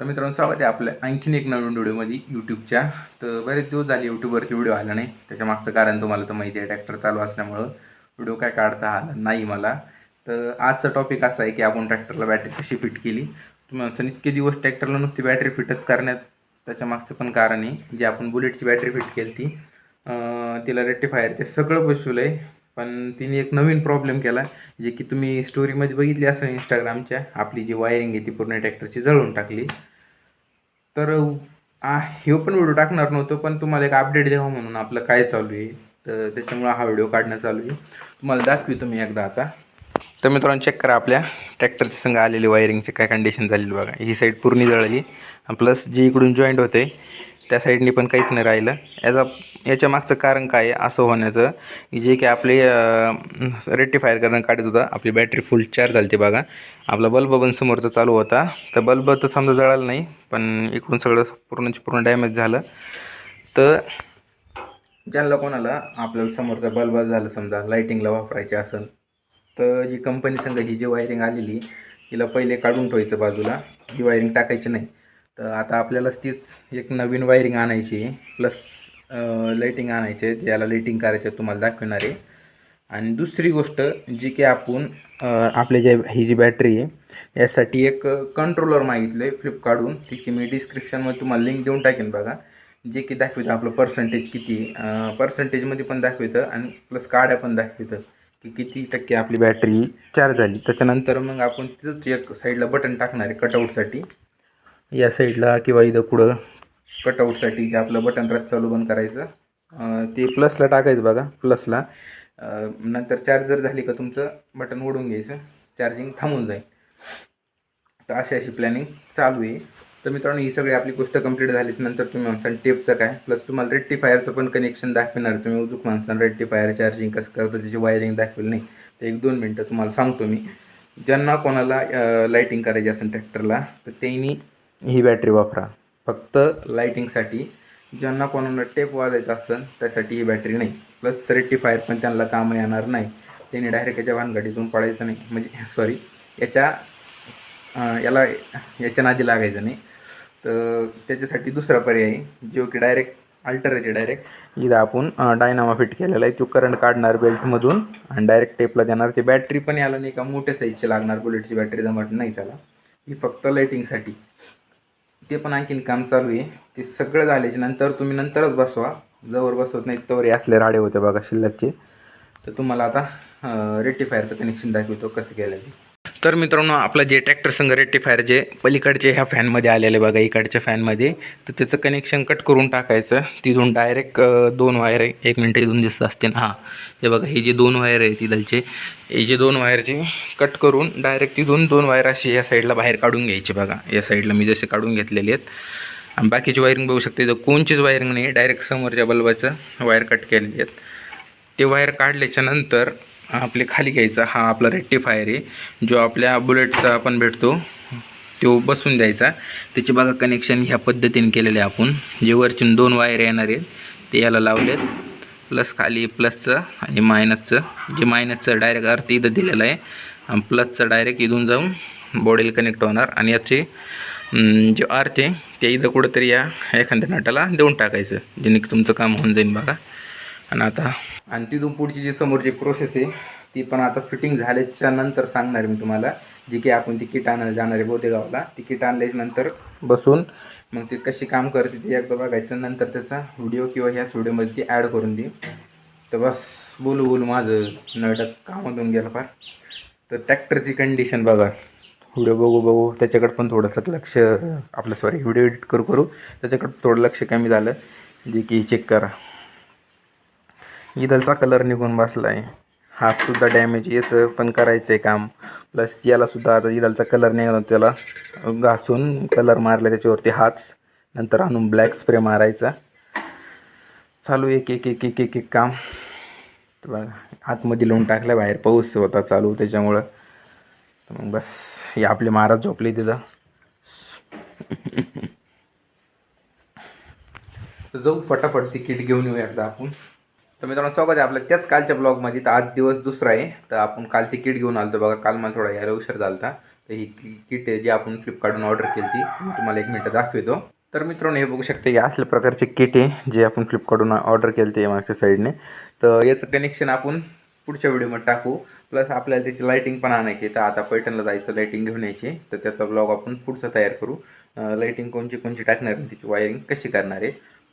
तर मित्रांनो स्वागत आहे आपल्या आणखीन एक नवीन व्हिडिओमध्ये यूट्यूबच्या तर बरेच दिवस झाले यूट्यूबवरती व्हिडिओ आला नाही. त्याच्या मागचं कारण तुम्हाला तर माहिती आहे ट्रॅक्टर चालू असल्यामुळं व्हिडिओ काय काढता आला नाही मला. तर आजचा टॉपिक असा आहे की आपण ट्रॅक्टरला बॅटरी कशी फिट केली? तुम्ही असं इतके दिवस ट्रॅक्टरला नुसती बॅटरी फिटच करण्यात त्याच्या मागचं पण कारण आहे जे आपण बुलेटची बॅटरी फिट केली ती. तिला रेक्टिफायर ते सगळं बसवलं आहे पण तिने एक नवीन प्रॉब्लेम केला जे की तुम्ही स्टोरीमध्ये बघितली असं इंस्टाग्रामच्या आपली जी वायरिंग आहे ती पूर्ण ट्रॅक्टरची जळून टाकली. तर हे पण व्हिडिओ टाकणार नव्हतो पण तुम्हाला एक अपडेट द्यावा म्हणून आपलं काय चालू आहे. तर त्याच्यामुळं हा व्हिडिओ काढणं चालू आहे. तुम्हाला दाखवी तुम्ही एकदा आता. तर मित्रांनो चेक करा आपल्या ट्रॅक्टरच्या संग आलेली वायरिंगची काय कंडिशन झालेली बघा. ही साईड पूर्ण जळली प्लस जी इकडून जॉईंट होते त्या साईडनी पण काहीच नाही राहिलं. याचा याच्या मागचं कारण काय आहे? असं होण्याचं की जे की आपले रेक्टिफायर करणं काढत होता. आपली बॅटरी फुल चार्ज झाली ते बघा. आपला बल्ब पण समोरचा चालू होता. तर बल्ब तर समजा जळाला नाही पण इकडून सगळं पूर्णचे पूर्ण डॅमेज झालं. तर ज्यांना कोणाला आपल्याला समोरचा बल्ब झालं समजा लाईटिंगला वापरायचे असेल तर जी कंपनी संघ ही जी वायरिंग आलेली तिला पहिले काढून ठेवायचं बाजूला. ही वायरिंग टाकायची नाही तर आता आपल्यालाच तीच एक नवीन वायरिंग आणायची प्लस लाईटिंग आणायचे ज्याला लाईटिंग करायचं तुम्हाला दाखवणार आहे. आणि दुसरी गोष्ट जी की आपण अं, आपले जे ही जी बॅटरी आहे यासाठी एक कंट्रोलर मागितलं आहे फ्लिपकार्टहून तिची मी डिस्क्रिप्शनमध्ये तुम्हाला लिंक देऊन टाकेन बघा. जे की दाखवितं आपलं पर्सेंटेज किती पर्सेंटेजमध्ये पण दाखवितं आणि प्लस काड्या पण दाखवितं की किती टक्के आपली बॅटरी चार्ज झाली. त्याच्यानंतर मग आपण तिथंच एक साईडला बटन टाकणार आहे कटआउटसाठी या साईडला किंवा इथं पुढं कटआउटसाठी जे आपलं बटन रस चालू बंद करायचं. ते प्लसला टाकायचं बघा प्लसला नंतर चार्जर झाली का तुमचं बटन ओढून घ्यायचं. चार्जिंग थांबून जाईल. तर अशी अशी प्लॅनिंग चालू आहे. तर मित्रांनो ही सगळी आपली गोष्ट कंप्लीट झाली नंतर तुम्ही म्हणसान टेपचं काय. प्लस तुम्हाला रेक्टिफायरचं पण कनेक्शन दाखवणार. तुम्ही उजूक म्हणसान रेक्टिफायर चार्जिंग कसं करतं त्याची वायरिंग दाखवेल नाही. तर एक दोन मिनटं तुम्हाला सांगतो मी. ज्यांना कोणाला लाईटिंग करायची असेल ट्रॅक्टरला तर त्यांनी ही बॅटरी वापरा. फक्त लाईटिंगसाठी ज्यांना कोणाला टेप वाजायचं असेल त्यासाठी ही बॅटरी नाही. प्लस रेक्टिफायर पण त्यांना कामं येणार नाही. त्यांनी डायरेक्ट याच्या भानगडीतून पडायचं नाही. म्हणजे सॉरी याच्या याला याच्या नादी लागायचं नाही. तर त्याच्यासाठी दुसरा पर्याय आहे जो की डायरेक्ट अल्टरचे डायरेक्ट इथं आपण डायनामा फिट केलेला आहे. तो करंट काढणार बेल्टमधून आणि डायरेक्ट टेपला देणार. ते बॅटरी पण याला नाही का मोठ्या साईजची लागणार. बुलेटची बॅटरी जमत नाही त्याला. ही फक्त लाईटिंगसाठी ते पण आणखीन काम चालू आहे. ते सगळं झाल्याच्यानंतर तुम्ही नंतरच बसवा. जवळ बसवत नाही तवर असले राडे होते बघा शिल्लकचे. तर तुम्हाला आता रेक्टिफायरचं कनेक्शन दाखवतो कसं केलं ते. तर मित्रांनो आपला जे ट्रॅक्टर संघ रेक्टिफायर जे पलीकडचे ह्या फॅनमध्ये आलेले बघा इकडच्या फॅनमध्ये तर त्याचं कनेक्शन कट करून टाकायचं. तिथून डायरेक्ट दोन वायर आहे. एक मिनटं इथून दिसत ना हां हे बघा हे जे दोन वायर आहे तिथलचे हे जे दोन वायरचे कट करून डायरेक्ट तिथून दोन वायर अशी या साईडला बाहेर काढून घ्यायची बघा. या साईडला मी जसे काढून घेतलेले आहेत. आणि बाकीची वायरिंग बघू शकते. तर कोणचीच वायरिंग नाही डायरेक्ट समोरच्या बल्बाचं वायर कट केलेली आहेत. ते वायर काढल्याच्या नंतर आपले खाली घ्यायचा हा आपला रेक्टिफायर आहे. जो आपल्या बुलेटचा आपण भेटतो तो बसून द्यायचा. त्याचे बघा कनेक्शन ह्या पद्धतीने केलेले आहे आपण. जे वरचून दोन वायर येणार आहेत ते याला लावलेत. प्लस खाली प्लसचं आणि मायनसचं जे मायनसचं डायरेक्ट अर्थ इथं दिलेलं आहे. आणि प्लसचं डायरेक्ट इथून जाऊन बॉडीला कनेक्ट होणार. आणि याचे जे अर्थ आहे ते इथं कुठंतरी या एखाद्या नटाला देऊन टाकायचं. जेणे तुमचं काम होऊन जाईल बघा. आणि आता आणि तिथून पुढची जी समोरची प्रोसेस आहे ती पण आता फिटिंग झाल्याच्यानंतर सांगणार मी तुम्हाला. जी की आपण तिकीट आणायला जाणार आहे बोधेगावला तिकीट किट आणल्याच्या नंतर बसून मग ती कशी काम करते ती एकदा बघायचं. नंतर त्याचा व्हिडिओ किंवा ह्याच व्हिडिओमध्ये ती ॲड करून दे तर बस बोलू बोलू माझं नाटक कामातून गेलं फार. तर ट्रॅक्टरची कंडिशन बघा. व्हिडिओ बघू बघू. त्याच्याकडे पण थोडंसं लक्ष आपलं सॉरी व्हिडिओ एडिट करू करू. त्याच्याकडे थोडं लक्ष कमी झालं. जे की चेक करा. इथलचा कलर निघून बसला आहे हातसुद्धा डॅमेज याचं पण करायचं आहे काम प्लस यालासुद्धा आता इथलचा कलर निघाला त्याला घासून कलर मारला त्याच्यावरती हात. नंतर आणून ब्लॅक स्प्रे मारायचा. चालू एक एक एक एक एक एक काम. आतमध्ये लावून टाकलं बाहेर. पाऊस होता चालू त्याच्यामुळं. मग बस हे आपले महाराज झोपले तिथं. जाऊ फटाफट ती किट घेऊन येऊ एकदा आपण. तर मित्रांनो स्वागत आहे आपल्या त्याच कालच्या ब्लॉगमध्ये तर आज दिवस दुसरा आहे. तर आपण काल ती किट घेऊन आलो बघा काल मला थोडा यायला उशीर झाला होता. तर ही किट आहे जी आपण फ्लिपकार्टून ऑर्डर केली ती मी तुम्हाला एक मिनटं दाखवतो. तर मित्रांनो हे बघू शकते की असल्या प्रकारचे किट आहे जे आपण फ्लिपकार्टून ऑर्डर केलं ते मागच्या साईडने तर याचं कनेक्शन आपण पुढच्या व्हिडिओमध्ये टाकू. प्लस आपल्याला त्याची लाईटिंग पण आणायची आहे. तर आता पैठणला जायचं लाईटिंग घेऊन यायची तर त्याचा ब्लॉग आपण पुढचा तयार करू. लाईटिंग कोणची कोणची टाकणार त्याची वायरिंग कशी करणार आहे?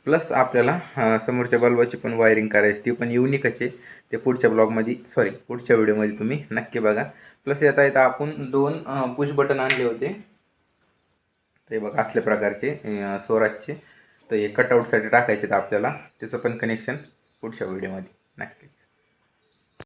प्लस आपल्याला समोरच्या बल्बाची पण वायरिंग करायची ती पण युनिकच आहे. ते पुढच्या ब्लॉगमध्ये सॉरी पुढच्या व्हिडिओमध्ये तुम्ही नक्की बघा. प्लस येता येता आपण दोन पुश बटन आणले होते. ते बघा असल्या प्रकारचे स्वराजचे. तर हे कटआउटसाठी टाकायचे तर आपल्याला. त्याचं पण कनेक्शन पुढच्या व्हिडिओमध्ये नक्की.